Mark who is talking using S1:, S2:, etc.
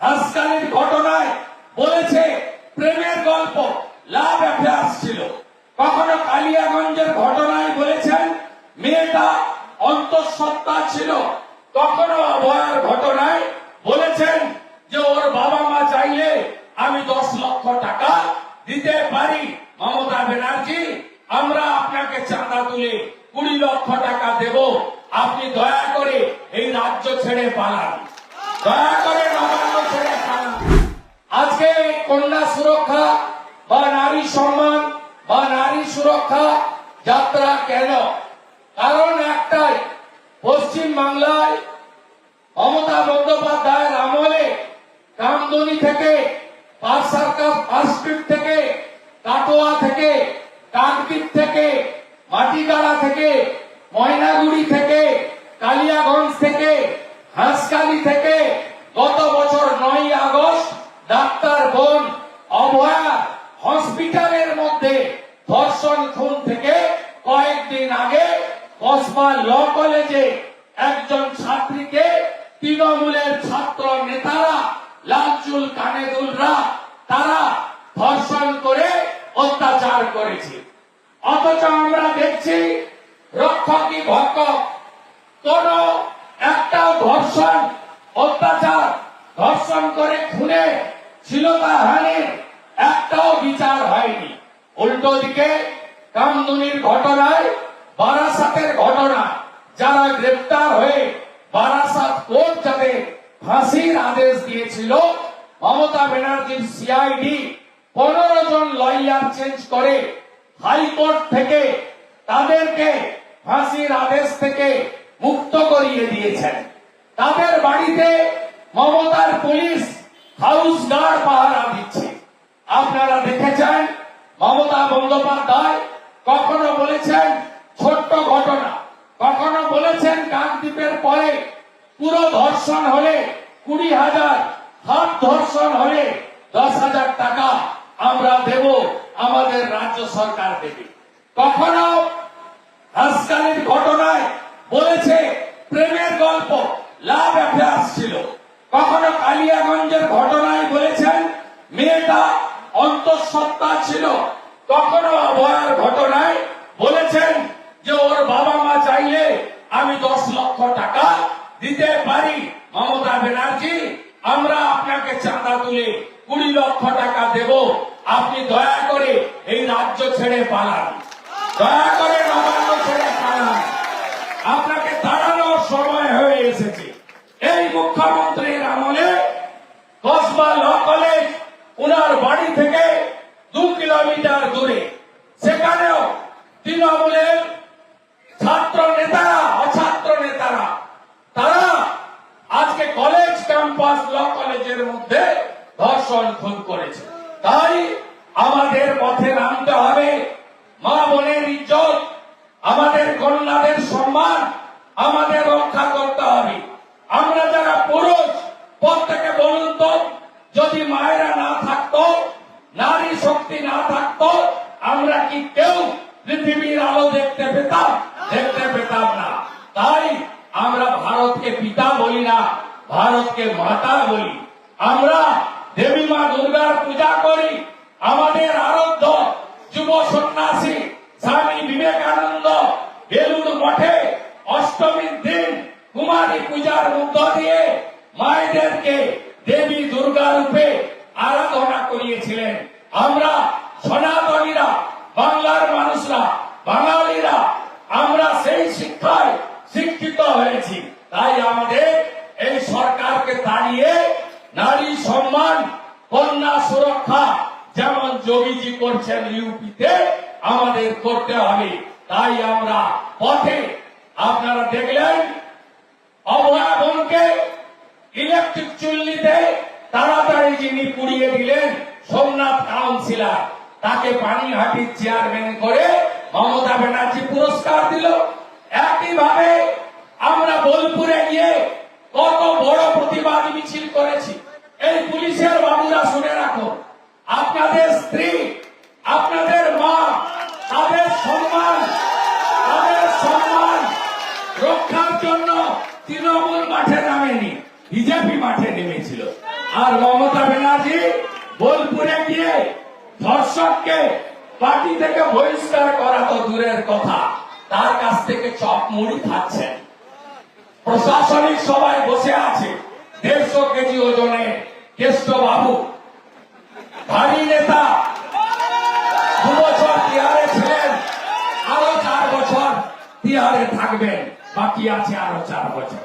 S1: হাসকালির ঘটনায় বলেছে প্রেমের গল্প, লাভ অ্যাফেয়ার্স ছিল কখনো কালিয়াগঞ্জের ঘটনায় বলেছেন, মেয়েটা অন্তঃসত্ত্বা ছিল। কখনো অভয়ার ঘটনায় বলেছেন যে ওর বাবা মা চাইলে আমি দশ লক্ষ টাকা দিতে পারি। মমতা ব্যানার্জি, আমরা আপনাকে চাঁদা তুলে কুড়ি লক্ষ টাকা দেব। আপনি দয়া করে এই রাজ্য ছেড়ে পালান। দয়া করে নবান্ন ছেড়ে পালান আজকে কন্যা সুরক্ষা বা নারী সম্মান বা নারী সুরক্ষা যাত্রা কেন কারণ একটাই পশ্চিম বাংলায় মমতা বন্দ্যোপাধ্যায়ের আমলে কামদনি থেকে থেকে, কাটোয়া থেকে কাকদ্বীপ থেকে মাটিগাড়া থেকে, ময়নাগুড়ি থেকে, কালিয়াগঞ্জ থেকে হাঁসকালি থেকে, গত বছর নয় আগস্ট ডাক্তার বোন অভয়া হসপিটালের মধ্যে ধর্ষণ খুন থেকে কয়েকদিন আগে কসবা ল কলেজে তৃণমূলের ছাত্র নেতারা, লালচুল কানেদুলরা, তারা ধর্ষণ করে অত্যাচার করেছে। অথচ আমরা দেখছি রক্ষকই ভক্ষক, কোন একটা ধর্ষণ, অত্যাচার, ধর্ষণ করে খুনে হানির একটাও বিচার হয়নি। উল্টো দিকে কামদুনির ঘটনায়, বারাসাতের ঘটনা যারা গ্রেপ্তার হয়ে ফাঁসির আদেশ দিয়েছিল। মমতা ব্যানার্জির সিআইডি পনেরো জন লয়ার চেঞ্জ করে হাইকোর্ট থেকে তাদেরকে ফাঁসির আদেশ থেকে মুক্ত করিয়ে দিয়েছেন। তাদের বাড়িতে মমতার পুলিশ হাউস গার্ড পাহারা দিচ্ছে। আপনারা দেখেছেন, মমতা বন্দ্যোপাধ্যায় কখনো বলেছেন, ছোট্ট ঘটনা। কখনো বলেছেন কাকদ্বীপের পরে পুরো ধর্ষণ হলে কুড়ি হাজার, হাত ধর্ষণ হলে দশ হাজার টাকা আমরা দেব, আমাদের রাজ্য সরকার দেবে। কখনো হাসকালির ঘটনায় বলেছে, প্রেমের গল্প, লাভ অ্যাফেয়ার্স ছিল। কখনো কালিয়াগঞ্জের ঘটনায় বলেছেন, মেয়েটা অন্তঃসত্ত্বা ছিল। কখনো অভয়ার ঘটনায় বলেছেন যে ওর বাবা মা চাইলে আমি দশ লক্ষ টাকা দিতে পারি, মমতা ব্যানার্জি, আমরা আপনাকে চাঁদা তুলে কুড়ি লক্ষ টাকা দেব। আপনি দয়া করে এই রাজ্য ছেড়ে পালান। দয়া করে নবান্ন ছেড়ে পালান। আপনাকে দাঁড়ানোর সময় হয়ে এসেছে। এই মুখ্যমন্ত্রীর আমলে কসবা ল কলেজ, উনার বাড়ি থেকে দু কিলোমিটার দূরে সেখানেও তৃণমূলের ছাত্র নেতারা অছাত্র নেতারা তারা আজকে কলেজ ক্যাম্পাস ল কলেজের মধ্যে ধর্ষণ খুন করেছে। তাই আমাদের পথে নামতে হবে। মা বোনের ইজ্জত, আমাদের কন্যাদের সম্মান, আমাদের রক্ষা করতে হবে। আমরা যারা পুরুষ, প্রত্যেকে বলুন তো, যদি মায়েরা না থাকতো, নারী শক্তি না থাকতো, আমরা কি কেউ পৃথিবীর আলো দেখতে পেতাম না তাই আমরা ভারতকে পিতা বলি না ভারতকে মাতা বলি আমরা দেবী মা দুর্গার পূজা করি। আমাদের আরাধ্য যুব সন্ন্যাসী স্বামী বিবেকানন্দ বেলুর মঠে অষ্টমীর দিন কুমারী পূজার মধ্য দিয়ে মায়েদেরকে দেবী দুর্গা রূপে আরাধনা করিয়েছিলেন। আমরা সনাতনীরা, বাংলার মানুষরা বাঙালিরা কন্যা সুরক্ষা যেমন যোগীজি করছেন ইউপিতে, আমাদের করতে হবে। তাই আমরা পথে আপনারা দেখলেন, অভয়া ইলেকট্রিক চুল্লিতে তাড়াতাড়ি যিনি পুড়িয়ে দিলেন, সোমনাথ কাউন্সিলর, তাকে পানিহাটির চেয়ারম্যান করে মমতা ব্যানার্জি পুরস্কার দিল। একইভাবে আমরা বোলপুরে গিয়ে কত বড় প্রতিবাদ মিছিল করেছি। এই পুলিশের বিজেপি মাঠে নেমেছিল। আর মমতা ব্যানার্জি বোলপুরে গিয়ে ধর্ষককে পার্টি থেকে বহিষ্কার করা তো দূরের কথা। তার কাছ থেকে চপ মুড়ি খাচ্ছেন। প্রশাসনিক সবাই বসে আছে দেড়শো কেজি ওজনে কেষ্ট বাবু ভারী নেতা দু বছর তিহারে ছিলেন, আরও চার বছর তিহারে থাকবেন, বাকি আছে আরও চার বছর।